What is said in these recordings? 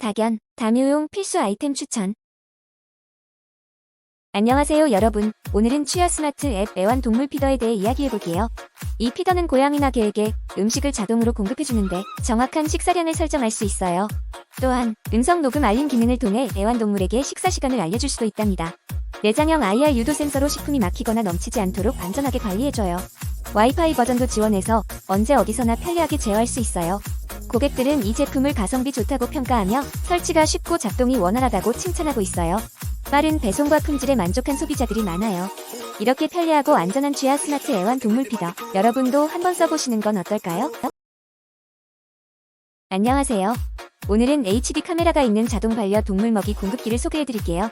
다견, 담요용 필수 아이템 추천. 안녕하세요 여러분. 오늘은 취야 스마트 앱 애완동물 피더에 대해 이야기해볼게요. 이 피더는 고양이나 개에게 음식을 자동으로 공급해주는데 정확한 식사량을 설정할 수 있어요. 또한 음성 녹음 알림 기능을 통해 애완동물에게 식사 시간을 알려줄 수도 있답니다. 내장형 IR 유도 센서로 식품이 막히거나 넘치지 않도록 안전하게 관리해줘요. 와이파이 버전도 지원해서 언제 어디서나 편리하게 제어할 수 있어요. 고객들은 이 제품을 가성비 좋다고 평가하며 설치가 쉽고 작동이 원활하다고 칭찬하고 있어요. 빠른 배송과 품질에 만족한 소비자들이 많아요. 이렇게 편리하고 안전한 쥐아 스마트 애완 동물 피더. 여러분도 한번 써보시는 건 어떨까요? 안녕하세요. 오늘은 HD 카메라가 있는 자동 반려 동물 먹이 공급기를 소개해드릴게요.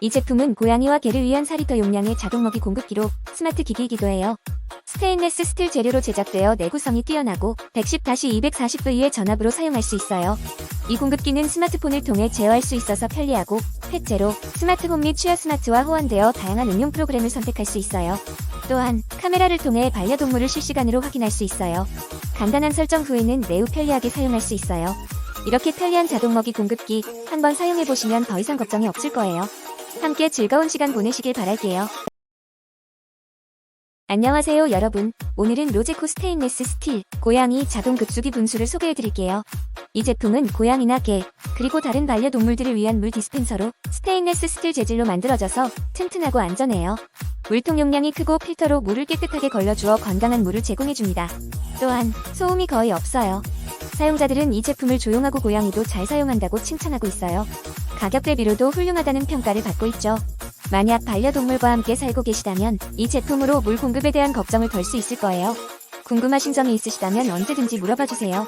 이 제품은 고양이와 개를 위한 4리터 용량의 자동 먹이 공급기로 스마트 기기이기도 해요. 스테인레스 스틸 재료로 제작되어 내구성이 뛰어나고 110-240V의 전압으로 사용할 수 있어요. 이 공급기는 스마트폰을 통해 제어할 수 있어서 편리하고 펫제로 스마트홈 및 취하 스마트와 호환되어 다양한 응용 프로그램을 선택할 수 있어요. 또한 카메라를 통해 반려동물을 실시간으로 확인할 수 있어요. 간단한 설정 후에는 매우 편리하게 사용할 수 있어요. 이렇게 편리한 자동 먹이 공급기 한번 사용해보시면 더 이상 걱정이 없을 거예요. 함께 즐거운 시간 보내시길 바랄게요. 안녕하세요 여러분. 오늘은 로제코 스테인레스 스틸 고양이 자동 급수기 분수를 소개해드릴게요. 이 제품은 고양이나 개, 그리고 다른 반려동물들을 위한 물 디스펜서로 스테인레스 스틸 재질로 만들어져서 튼튼하고 안전해요. 물통 용량이 크고 필터로 물을 깨끗하게 걸러주어 건강한 물을 제공해줍니다. 또한 소음이 거의 없어요. 사용자들은 이 제품을 조용하고 고양이도 잘 사용한다고 칭찬하고 있어요. 가격 대비로도 훌륭하다는 평가를 받고 있죠. 만약 반려동물과 함께 살고 계시다면 이 제품으로 물 공급에 대한 걱정을 덜 수 있을 거예요. 궁금하신 점이 있으시다면 언제든지 물어봐 주세요.